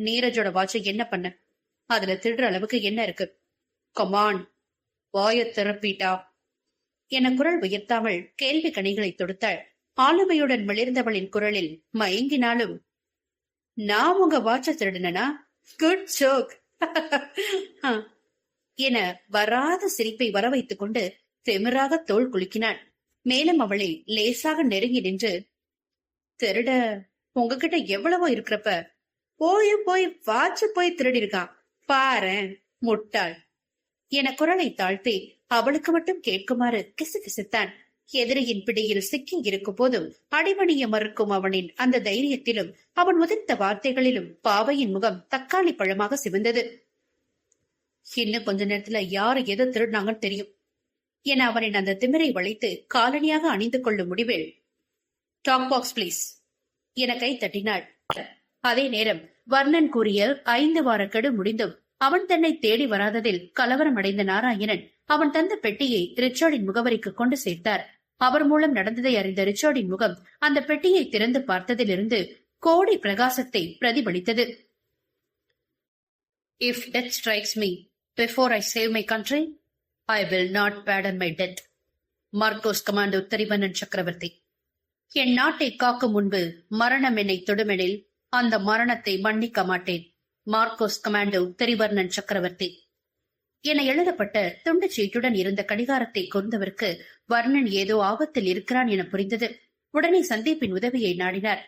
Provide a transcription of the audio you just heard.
நீரஜோட வாட்சை என்ன பண்ண? அதுல திருடுற அளவுக்கு என்ன இருக்கு? கமான் வாய திறப்பீட்டா? என குரல் உயர்த்தாமல் கேள்வி கணிகளை தொடுத்தாள் ஆளுமையுடன் மிளிர்ந்தவளின் குரலில் மயங்கினாலும் நான் உங்க வாட்ச திருடுனா குட் ஜோக் என வராத சிரிப்பை வர வைத்துக் கொண்டு திமிராக தோல் குலுக்கினாள். மேலும் அவளை லேசாக நெருங்கி நின்று திருட உங்ககிட்ட எவ்வளவோ இருக்கிறப்ப போய் போய் வாட்ச போய் திருடி பாரு பாரேன் முட்டாள். என குரலை தாழ்த்தி அவளுக்கு மட்டும் கேட்குமாறு கிசுகிசுத்தான். எதிரியின் பிடியில் சிக்கி இருக்கும் போதும் அடிமணிய மறுக்கும் அவனின் அந்த தைரியத்திலும் அவன் உதிர்த்த வார்த்தைகளிலும் பாவையின் முகம் தக்காளி பழமாக சிவந்தது. இன்னும் கொஞ்ச நேரத்துல யாரு எதை திருடினாங்கன்னு தெரியும். என அவனின் அந்த திமிரை வளைத்து காலணியாக அணிந்து கொள்ளும் முடிவில் டாக் பாக்ஸ் ப்ளீஸ் என கை தட்டினாள். அதே நேரம் வர்ணன் கூறிய ஐந்து வார கெடு முடிந்தும் அவன் தன்னை தேடி வராததில் கலவரம் அடைந்த நாராயணன் அவன் தந்த பெட்டியை ரிச்சார்டின் முகவரிக்கு கொண்டு சேர்த்தார். அவர் மூலம் நடந்ததை அறிந்த ரிச்சார்டின் முகம் அந்த பெட்டியை திறந்து பார்த்ததிலிருந்து கோடி பிரகாசத்தை பிரதிபலித்தது. If death strikes me before I save my country I will not pardon my death MARCOS commando திரிவனன் Chakravarthy என் நாட்டை காக்கும் முன்பு மரணம் என்னை தொடுமெனில் அந்த மரணத்தை மன்னிக்க மாட்டேன். மார்க்கோஸ் கமாண்டோ திரிவர்ணன் சக்கரவர்த்தி. என எழுதப்பட்ட துண்டுச் சீட்டுடன் இருந்த கடிகாரத்தை கொண்டவருக்கு வர்ணன் ஏதோ ஆபத்தில் இருக்கிறான் என புரிந்தது. உடனே சந்தீப்பின் உதவியை நாடினார்.